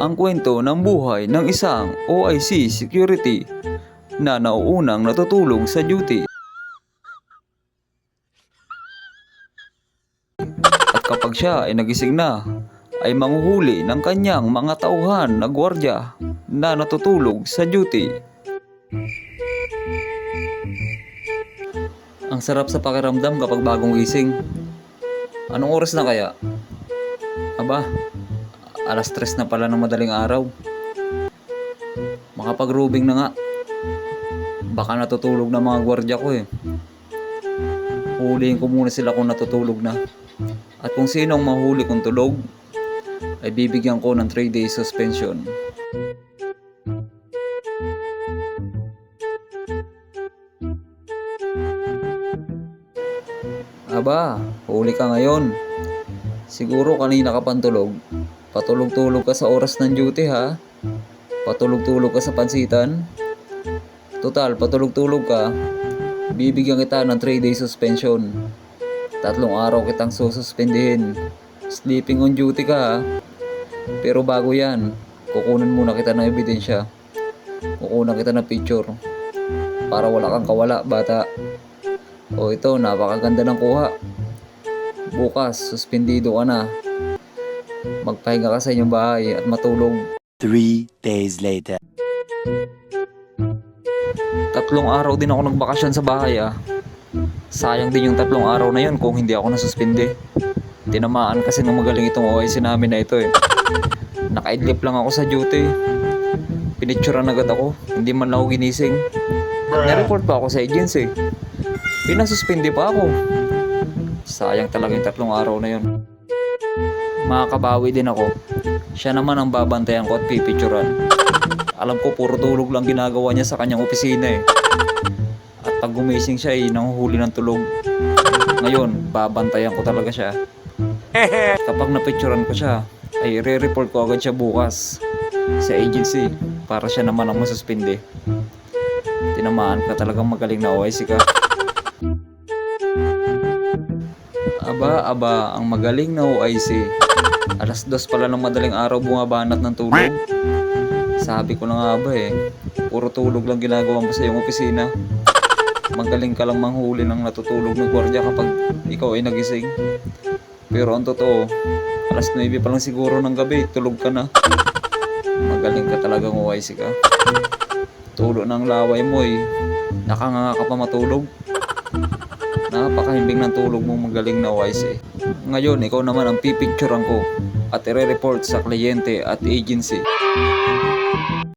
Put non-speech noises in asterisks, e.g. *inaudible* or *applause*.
ang kwento ng buhay ng isang OIC security na nauunang natutulog sa duty. At kapag siya ay nagising na, ay manghuhuli ng kanyang mga tauhan na gwardya na natutulog sa duty. Ang sarap sa pakiramdam kapag bagong gising. Anong oras na kaya? Aba, alas tres na pala ng madaling araw. Makapag-rubing na nga. Baka natutulog na mga gwardya ko eh. Huliin ko muna sila kung natutulog na. At kung sino ang mahuli kong tulog, ay bibigyan ko ng 3 days suspension. Aba, huli ka ngayon. Siguro kanina ka pantulog. Patulog-tulog ka sa oras ng duty ha. Patulog-tulog ka sa pansitan. Total, patulog-tulog ka. Bibigyan kita ng 3 days suspension. Tatlong araw kitang sususpendihin. Sleeping on duty ka ha. Pero bago yan, kukunan muna kita ng ebidensya. Kukunan kita ng picture. Para wala kang kawala, bata. O ito, napakaganda ng kuha. Bukas, suspendido ka na. Magpahinga ka sa inyong bahay at matulog. Three days later. Tatlong araw din ako nagbakasyon sa bahay ah. Sayang din yung tatlong araw na yun kung hindi ako nasuspindi. Tinamaan kasi ng magaling itong OIC namin na ito eh. Nakaidlip lang ako sa duty. Pinicturean agad ako, hindi man ako ginising. Na-report pa ako sa agency. Pinasuspindi pa ako. Sayang talaga yung tatlong araw na yun. Makakabawi din ako. Siya naman ang babantayan ko at pipicturan. Alam ko puro tulog lang ginagawa niya sa kanyang opisina eh. At pag gumising siya ay nanguhuli ng tulog. Ngayon, babantayan ko talaga siya. At *laughs* kapag napicturan ko siya, ay re-report ko agad siya bukas sa agency para siya naman ang masuspindi. Tinamaan ka talagang magaling na OIC ka. Aba, aba, ang magaling na OIC. Alas dos pala ng madaling araw bumabanat ng tulog. Sabi ko na nga ba eh, puro tulog lang ginagawa mo sa iyong opisina. Magaling ka lang manghuli ng natutulog na gwardiya kapag ikaw ay nagising. Pero ang totoo, alas 9 pa lang siguro ng gabi, tulog ka na. Magaling ka talagang OIC ka. Tulo ng laway mo eh, nakanganga ka pa matulog. Napakahimbing ng tulog mong magaling na OIC. Ngayon, ikaw naman ang pipicturean ko at ire-report sa kliyente at agency.